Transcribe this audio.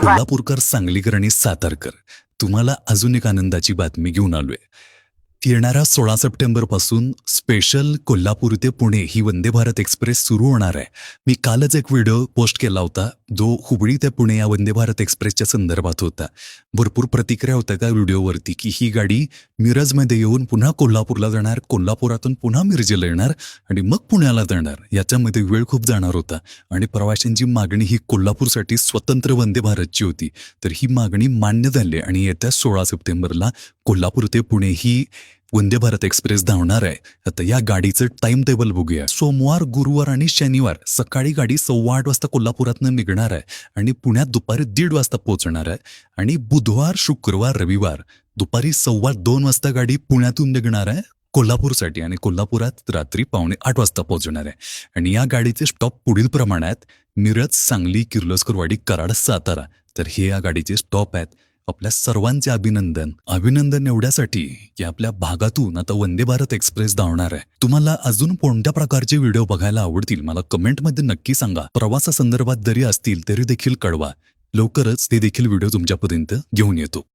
कोल्हापूरकर सांगलीकर आणि सातारकर तुम्हाला अजून एक आनंदाची बातमी घेऊन आलोय. येणाऱ्या सोळा सप्टेंबरपासून स्पेशल कोल्हापूर ते पुणे ही वंदे भारत एक्सप्रेस सुरू होणार आहे. मी कालच एक व्हिडिओ पोस्ट केला होता. जो हुबळी ते पुणे या वंदे भारत एक्सप्रेसच्या संदर्भात होता. भरपूर प्रतिक्रिया होत्या त्या व्हिडिओवरती की ही गाडी मिरजमध्ये येऊन पुन्हा कोल्हापूरला जाणार कोल्हापुरातून पुन्हा मिरजेला येणार आणि मग पुण्याला जाणार याच्यामध्ये वेळ खूप जाणार होता. आणि प्रवाशांची मागणी ही कोल्हापूरसाठी स्वतंत्र वंदे भारतची होती. तर ही मागणी मान्य झाली आणि येत्या सोळा सप्टेंबरला कोल्हापूर ते पुणे ही वंदे भारत एक्सप्रेस धावणार आहे. आता या गाडीचं टाइम टेबल बघूया. सोमवार गुरुवार आणि शनिवार सकाळी गाडी सव्वा आठ वाजता कोल्हापुरातनं निघणार आहे आणि पुण्यात दुपारी दीड वाजता पोहोचणार आहे. आणि बुधवार शुक्रवार रविवार दुपारी सव्वा दोन वाजता गाडी पुण्यातून निघणार आहे कोल्हापूरसाठी आणि कोल्हापुरात रात्री पावणे आठ वाजता पोहोचणार आहे. आणि या गाडीचे स्टॉप पुढील प्रमाणात मिरज सांगली किर्लोस्करवाडी कराड सातारा. तर हे या गाडीचे स्टॉप आहेत. आपल्या सर्वांचे अभिनंदन. अभिनंदन एवढ्यासाठी की आपल्या भागातून आता वंदे भारत एक्सप्रेस धावणार आहे. तुम्हाला अजून कोणत्या प्रकारचे व्हिडिओ बघायला आवडतील मला कमेंटमध्ये नक्की सांगा. प्रवासासंदर्भात जरी असतील तरी देखील कळवा. लवकरच ते देखील व्हिडिओ तुमच्यापर्यंत घेऊन येतो.